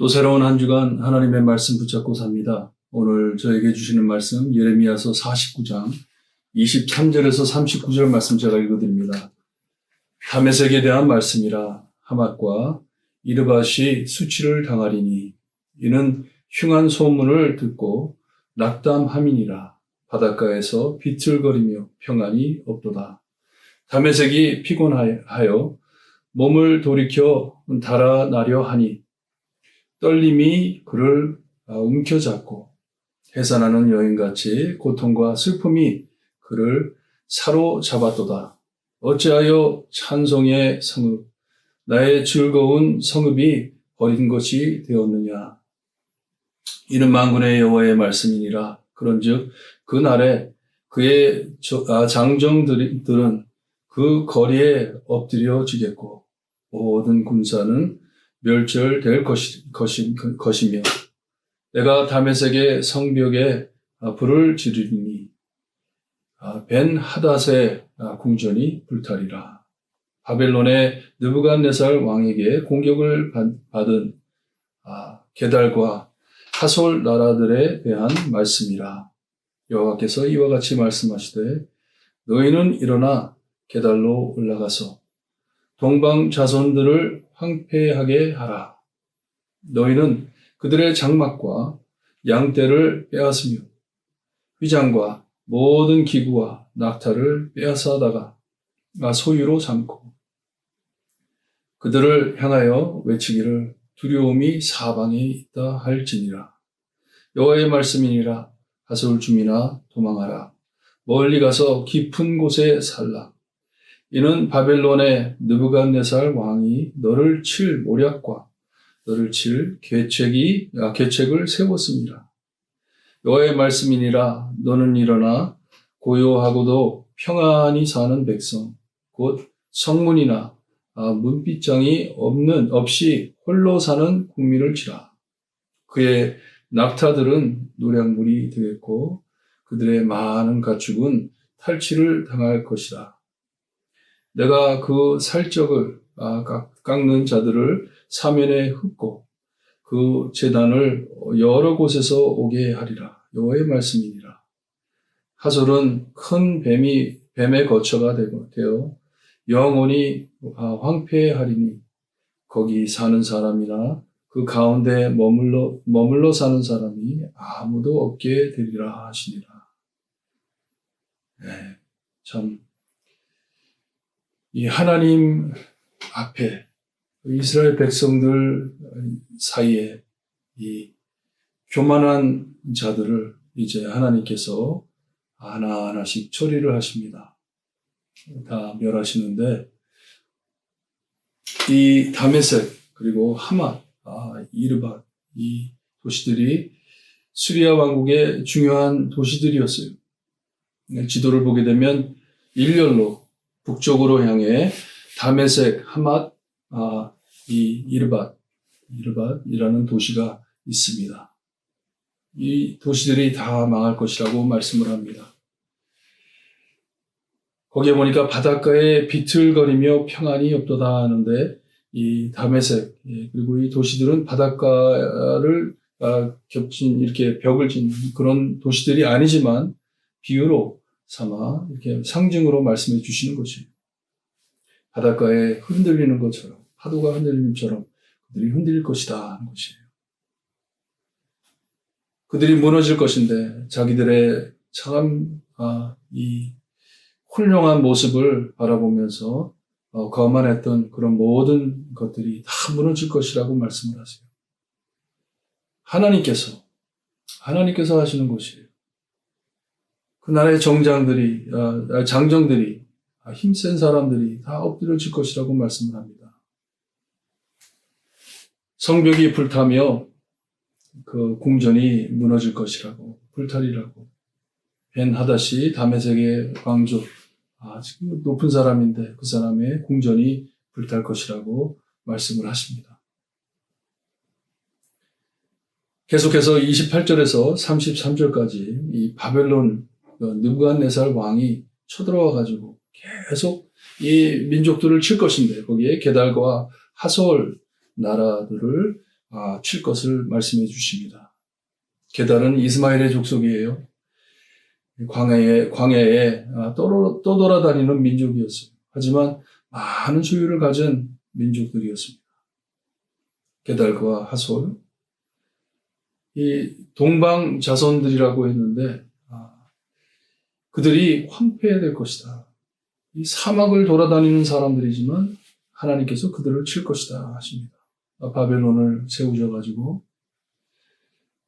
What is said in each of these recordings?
또 새로운 한 주간 하나님의 말씀 붙잡고 삽니다. 오늘 저에게 주시는 말씀 예레미야서 49장 23절에서 39절 말씀 제가 읽어드립니다. 다메섹에 대한 말씀이라 하맛과 이르바시 수치를 당하리니 이는 흉한 소문을 듣고 낙담함이니라 바닷가에서 비틀거리며 평안이 없도다. 다메섹이 피곤하여 몸을 돌이켜 달아나려 하니 떨림이 그를 아, 움켜잡고 해산하는 여인같이 고통과 슬픔이 그를 사로잡았도다. 어찌하여 찬송의 성읍, 나의 즐거운 성읍이 버린 것이 되었느냐. 이는 만군의 여호와의 말씀이니라. 그런즉 그 날에 그의 저- 아, 장정들은 그 거리에 엎드려지겠고 모든 군사는 멸절될 것이, 것이, 것이며 내가 다메섹의 성벽에 아, 불을 지르니 아, 벤 하닷의 아, 궁전이 불타리라. 바벨론의 느부갓네살 왕에게 공격을 받- 받은 아, 게달과 하솔 나라들에 대한 말씀이라. 여호와께서 이와 같이 말씀하시되 너희는 일어나 게달로 올라가서 동방 자손들을 황폐하게 하라. 너희는 그들의 장막과 양떼를 빼앗으며 휘장과 모든 기구와 낙타를 빼앗아다가 소유로 삼고 그들을 향하여 외치기를 두려움이 사방에 있다 할지니라. 여호와의 말씀이니라 하솔 주민아 도망하라. 멀리 가서 깊은 곳에 살라. 이는 바벨론의 느부갓네살 왕이 너를 칠 모략과 너를 칠 계책이 아, 계책을 세웠습니다. 여호와의 말씀이니라 너는 일어나 고요하고도 평안히 사는 백성 곧 성문이나 아, 문빗장이 없는 없이 홀로 사는 국민을 치라. 그의 낙타들은 노량물이 되겠고 그들의 많은 가축은 탈취를 당할 것이다. 내가 그 살적을 아, 깎- 깎는 자들을 사면에 흩고 그 재단을 여러 곳에서 오게 하리라. 여호와의 말씀이니라. 하솔은 큰 뱀이 뱀의 거처가 되어 영원히 아, 황폐하리니 거기 사는 사람이나 그 가운데 머물러 머물러 사는 사람이 아무도 없게 되리라 하시니라. 네, 참. 이 하나님 앞에 이스라엘 백성들 사이에 이 교만한 자들을 이제 하나님께서 하나하나씩 처리를 하십니다. 다 멸하시는데 이 다메섹 그리고 하맛, 아, 이르밧 이 도시들이 수리아 왕국의 중요한 도시들이었어요. 네, 지도를 보게 되면 일렬로 북쪽으로 향해 다메섹, 하맛, 아, 이 이르밧, 이르밧이라는 도시가 있습니다. 이 도시들이 다 망할 것이라고 말씀을 합니다. 거기에 보니까 바닷가에 비틀거리며 평안이 없도다 하는데 이 다메섹 예, 그리고 이 도시들은 바닷가를 아, 겹친 이렇게 벽을 진 그런 도시들이 아니지만 비유로 삼아 이렇게 상징으로 말씀해 주시는 것이에요. 바닷가에 흔들리는 것처럼 파도가 흔들리는 것처럼 그들이 흔들릴 것이다 하는 것이에요. 그들이 무너질 것인데 자기들의 참, 아, 이 훌륭한 모습을 바라보면서 어, 거만했던 그런 모든 것들이 다 무너질 것이라고 말씀을 하세요. 하나님께서, 하나님께서 하시는 것이에요. 그 나라의 정장들이, 아, 장정들이, 아, 힘센 사람들이 다 엎드려 질 것이라고 말씀을 합니다. 성벽이 불타며 그 궁전이 무너질 것이라고, 불탈이라고. 벤 하닷이 다메섹의 왕조, 아, 지금 높은 사람인데 그 사람의 궁전이 불탈 것이라고 말씀을 하십니다. 계속해서 28절에서 33절까지 이 바벨론 그 느부갓네살 왕이 쳐들어와 가지고 계속 이 민족들을 칠 것인데 거기에 게달과 하솔 나라들을 아, 칠 것을 말씀해 주십니다. 게달은 이스마엘의 족속이에요. 광야에, 광야에 아, 떠돌- 떠돌아다니는 민족이었어요. 하지만 많은 소유를 가진 민족들이었습니다. 게달과 하솔, 이 동방 자손들이라고 했는데 아, 그들이 황폐해야 될 것이다. 이 사막을 돌아다니는 사람들이지만 하나님께서 그들을 칠 것이다 하십니다. 아, 바벨론을 세우셔 가지고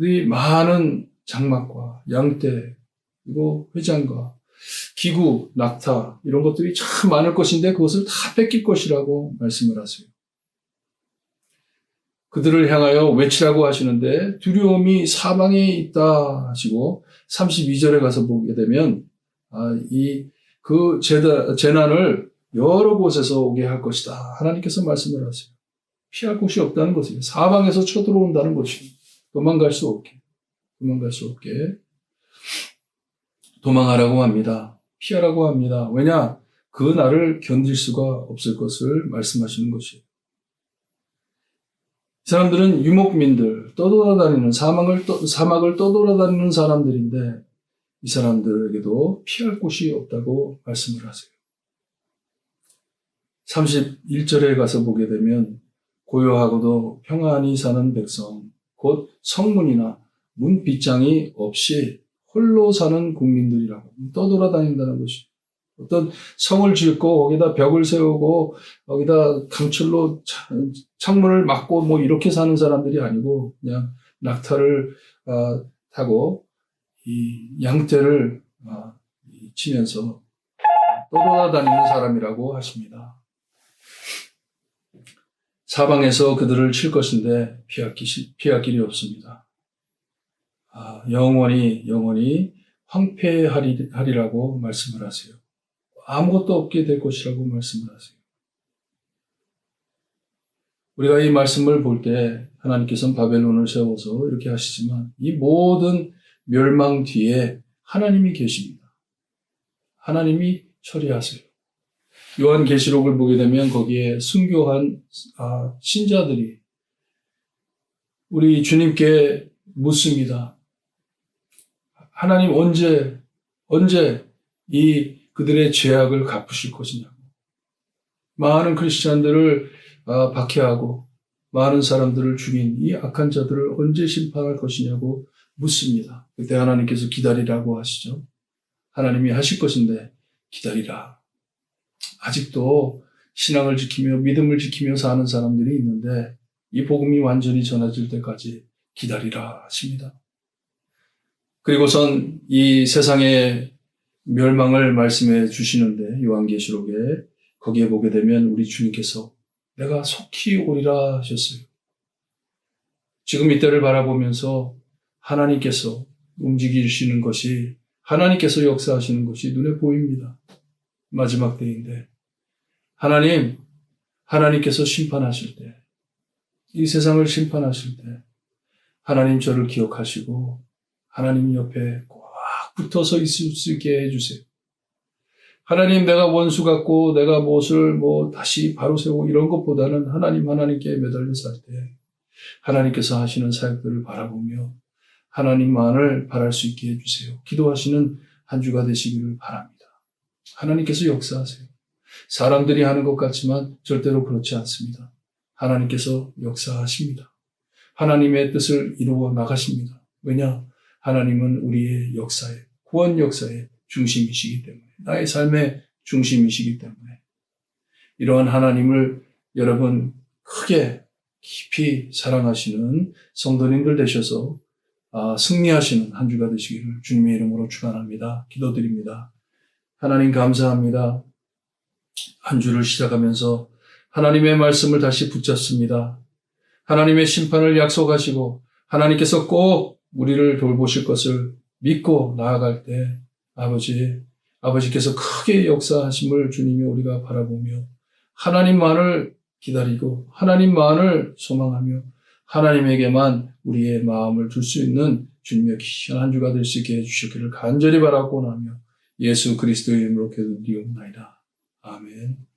이 많은 장막과 양떼 그리고 회장과 기구, 낙타 이런 것들이 참 많을 것인데 그것을 다 뺏길 것이라고 말씀을 하세요. 그들을 향하여 외치라고 하시는데 두려움이 사방에 있다 하시고 32절에 가서 보게 되면 아, 이 그 재난을 여러 곳에서 오게 할 것이다. 하나님께서 말씀을 하세요. 피할 곳이 없다는 것이에요. 사방에서 쳐들어온다는 것이에요. 도망갈 수 없게. 도망갈 수 없게. 도망하라고 합니다. 피하라고 합니다. 왜냐? 그 날을 견딜 수가 없을 것을 말씀하시는 것이에요. 이 사람들은 유목민들, 떠돌아다니는 사막을, 떠, 사막을 떠돌아다니는 사람들인데 이 사람들에게도 피할 곳이 없다고 말씀을 하세요. 31절에 가서 보게 되면 고요하고도 평안히 사는 백성, 곧 성문이나 문 빗장이 없이 홀로 사는 국민들이라고 떠돌아다닌다는 것이 어떤 성을 짓고 거기다 벽을 세우고 거기다 강철로 창문을 막고 뭐 이렇게 사는 사람들이 아니고 그냥 낙타를 아, 타고 이 양떼를 아, 치면서 떠돌아다니는 사람이라고 하십니다. 사방에서 그들을 칠 것인데 피할, 길이 없습니다. 아, 영원히 영원히 황폐하리라고 말씀을 하세요. 아무것도 없게 될 것이라고 말씀을 하세요. 우리가 이 말씀을 볼 때 하나님께서는 바벨론을 세워서 이렇게 하시지만 이 모든 멸망 뒤에 하나님이 계십니다. 하나님이 처리하세요. 요한 계시록을 보게 되면 거기에 순교한 아, 신자들이 우리 주님께 묻습니다. 하나님 언제 언제 이 그들의 죄악을 갚으실 것이냐고. 많은 크리스찬들을 아, 박해하고 많은 사람들을 죽인 이 악한 자들을 언제 심판할 것이냐고 묻습니다. 그때 하나님께서 기다리라고 하시죠. 하나님이 하실 것인데 기다리라. 아직도 신앙을 지키며 믿음을 지키며 사는 사람들이 있는데 이 복음이 완전히 전해질 때까지 기다리라 하십니다. 그리고선 이 세상의 멸망을 말씀해 주시는데 요한계시록에 거기에 보게 되면 우리 주님께서 내가 속히 오리라 하셨어요. 지금 이때를 바라보면서 하나님께서 움직이시는 것이 하나님께서 역사하시는 것이 눈에 보입니다. 마지막 때인데 하나님 하나님께서 심판하실 때 이 세상을 심판하실 때 하나님 저를 기억하시고 하나님 옆에 꽉 붙어서 있을 수 있게 해주세요. 하나님 내가 원수 같고 내가 무엇을 뭐 다시 바로 세우고 이런 것보다는 하나님 하나님께 매달려 살 때 하나님께서 하시는 사역들을 바라보며 하나님만을 바랄 수 있게 해주세요. 기도하시는 한 주가 되시기를 바랍니다. 하나님께서 역사하세요. 사람들이 하는 것 같지만 절대로 그렇지 않습니다. 하나님께서 역사하십니다. 하나님의 뜻을 이루어 나가십니다. 왜냐? 하나님은 우리의 역사의, 구원 역사의 중심이시기 때문에, 나의 삶의 중심이시기 때문에, 이러한 하나님을 여러분 크게 깊이 사랑하시는 성도님들 되셔서 아, 승리하시는 한 주가 되시기를 주님의 이름으로 축원합니다. 기도드립니다. 하나님 감사합니다. 한 주를 시작하면서 하나님의 말씀을 다시 붙잡습니다. 하나님의 심판을 약속하시고 하나님께서 꼭 우리를 돌보실 것을 믿고 나아갈 때 아버지, 아버지께서 크게 역사하심을 주님이 우리가 바라보며 하나님만을 기다리고 하나님만을 소망하며 하나님에게만 우리의 마음을 둘 수 있는 주님의 귀한 한 주가 될 수 있게 해주시기를 간절히 바라고 나며 예수 그리스도의 이름으로 기도드리옵나이다. 아멘.